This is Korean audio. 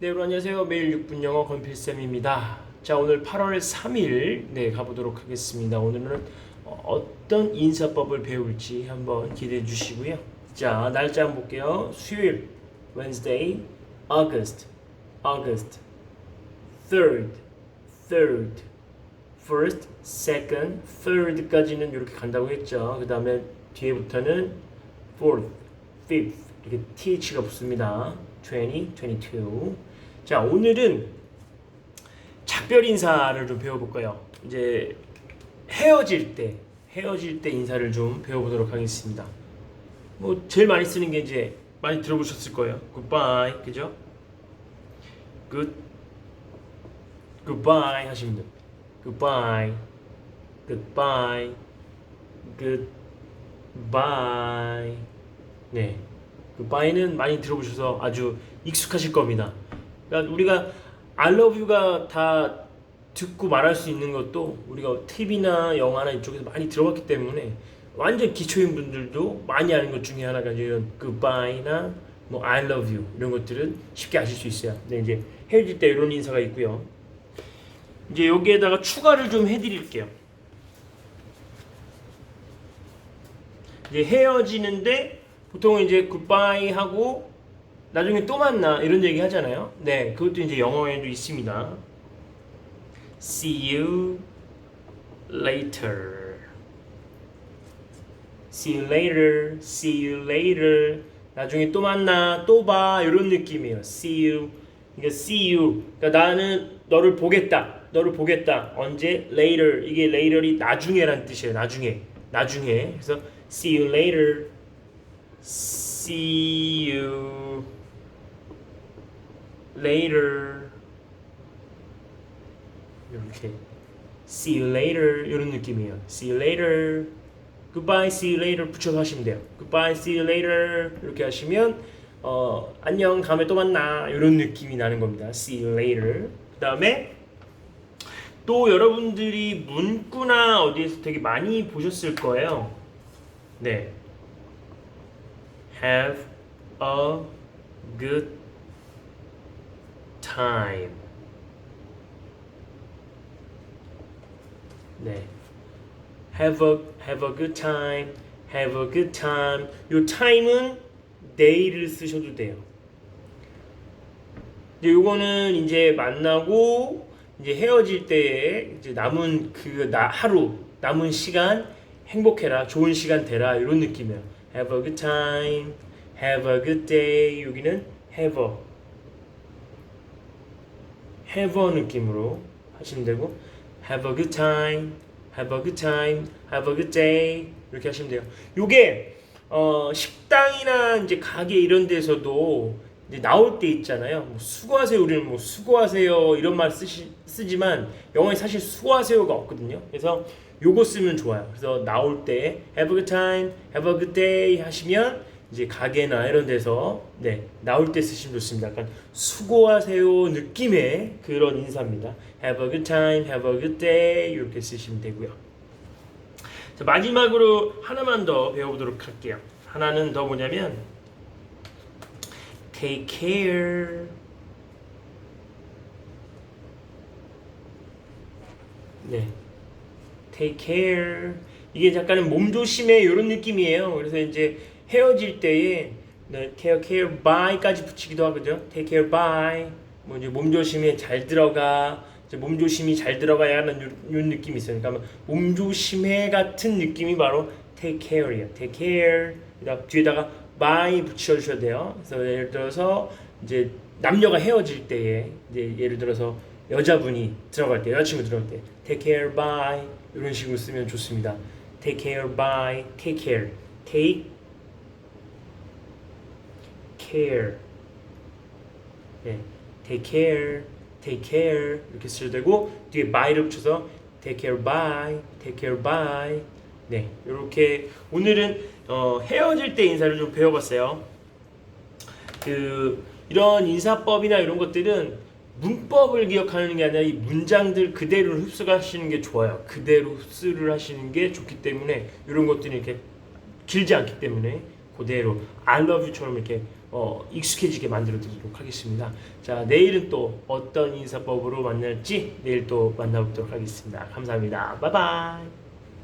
네, 여러분 안녕하세요. 매일 6분 영어 건필쌤입니다. 자, 오늘 8월 3일 네, 가보도록 하겠습니다. 오늘은 어, 어떤 인사법을 배울지 한번 기대해 주시고요. 자, 날짜 한번 볼게요. 수요일 Wednesday, August, August, third, third, first, second, third까지는 이렇게 간다고 했죠. 그 다음에 뒤에부터는 fourth, fifth 이렇게 th가 붙습니다. 20, 22. 자 오늘은 작별 인사를 좀 배워볼 거예요. 이제 헤어질 때 헤어질 때 인사를 좀 배워보도록 하겠습니다. 뭐 제일 많이 쓰는 게 이제 많이 들어보셨을 거예요. Goodbye, 그죠? Good, Goodbye 하시면 됩니다. Goodbye, Goodbye, Goodbye. 네, Goodbye는 많이 들어보셔서 아주 익숙하실 겁니다. 그러니까 우리가 I love you가 다 듣고 말할 수 있는 것도 우리가 TV나 영화나 이쪽에서 많이 들어봤기 때문에 완전 기초인 분들도 많이 아는 것 중에 하나가 이런 goodbye나 뭐 I love you 이런 것들은 쉽게 아실 수 있어요. 네, 이제 헤어질 때 이런 인사가 있고요. 이제 여기에다가 추가를 좀 해드릴게요. 이제 헤어지는데 보통 이제 굿바이 하고 나중에 또 만나 이런 얘기 하잖아요. 네, 그것도 이제 영어에도 있습니다. See you later. See you later. See you later. 나중에 또 만나, 또 봐 이런 느낌이에요. See you. 그러니까 see you. 그러니까 나는 너를 보겠다. 너를 보겠다. 언제? Later. 이게 later이 나중에란 뜻이에요. 나중에. 나중에. 그래서 see you later. See you later. 이렇게 see you later 이런 느낌이에요. see you later. goodbye, see you later 붙여서 하시면 돼요. goodbye, see you later 이렇게 하시면 어, 안녕 다음에 또 만나 이런 느낌이 나는 겁니다. see you later. 그 다음에 또 여러분들이 문구나 어디에서 되게 많이 보셨을 거예요. 네. have a good time. 네. have a have a good time. have a good time. 요 time은 day를 쓰셔도 돼요. 이제 요거는 이제 만나고 이제 헤어질 때에 이제 남은 그 나, 하루 남은 시간 행복해라 좋은 시간 되라 이런 느낌이에요. Have a good time, have a good day. 여기는 have a have a 느낌으로 하시면 되고 have a good time, have a good time, have a good day 이렇게 하시면 돼요. 요게 어, 식당이나 이제 가게 이런 데서도 이제 나올 때 있잖아요. 뭐 수고하세요. 우리는 뭐 수고하세요 이런 말 쓰시, 쓰지만 영어에 사실 수고하세요가 없거든요. 그래서 요거 쓰면 좋아요. 그래서 나올 때 have a good time, have a good day 하시면 이제 가게나 이런 데서 네 나올 때 쓰시면 좋습니다. 약간 수고하세요 느낌의 그런 인사입니다. Have a good time, have a good day 이렇게 쓰시면 되고요. 자, 마지막으로 하나만 더 배워보도록 할게요. 하나는 더 뭐냐면 take care. 네. take care. 이게 약간은 몸 조심해 이런 느낌이에요. 그래서 이제 헤어질 때에 네, care by까지 붙이기도 하거든요. take care by. 뭐 이제 몸 조심해 잘 들어가. 이제 몸 조심이 잘 들어가야 하는 요, 요 느낌이 있어요. 그러니까 몸 조심해 같은 느낌이 바로 take care이에요. take care. 그다음 뒤에다가 by 붙여주셔야 돼요. 그래서 예를 들어서 이제 남녀가 헤어질 때에 이제 예를 들어서 여자분이 들어갈 때 여자친구 들어갈 때 take care by 이런 식으로 쓰면 좋습니다. take care by take care take care 네, take care take care 이렇게 쓰셔도 되고 뒤에 by를 붙여서 take care by take care by 네 이렇게 오늘은 어, 헤어질 때 인사를 좀 배워봤어요. 그 이런 인사법이나 이런 것들은 문법을 기억하는 게 아니라 이 문장들 그대로 흡수하시는 게 좋아요. 그대로 흡수를 하시는 게 좋기 때문에 이런 것들이 이렇게 길지 않기 때문에 그대로 I love you처럼 이렇게 어, 익숙해지게 만들어 드리도록 하겠습니다. 자, 내일은 또 어떤 인사법으로 만날지 내일 또 만나보도록 하겠습니다. 감사합니다. 바이바이.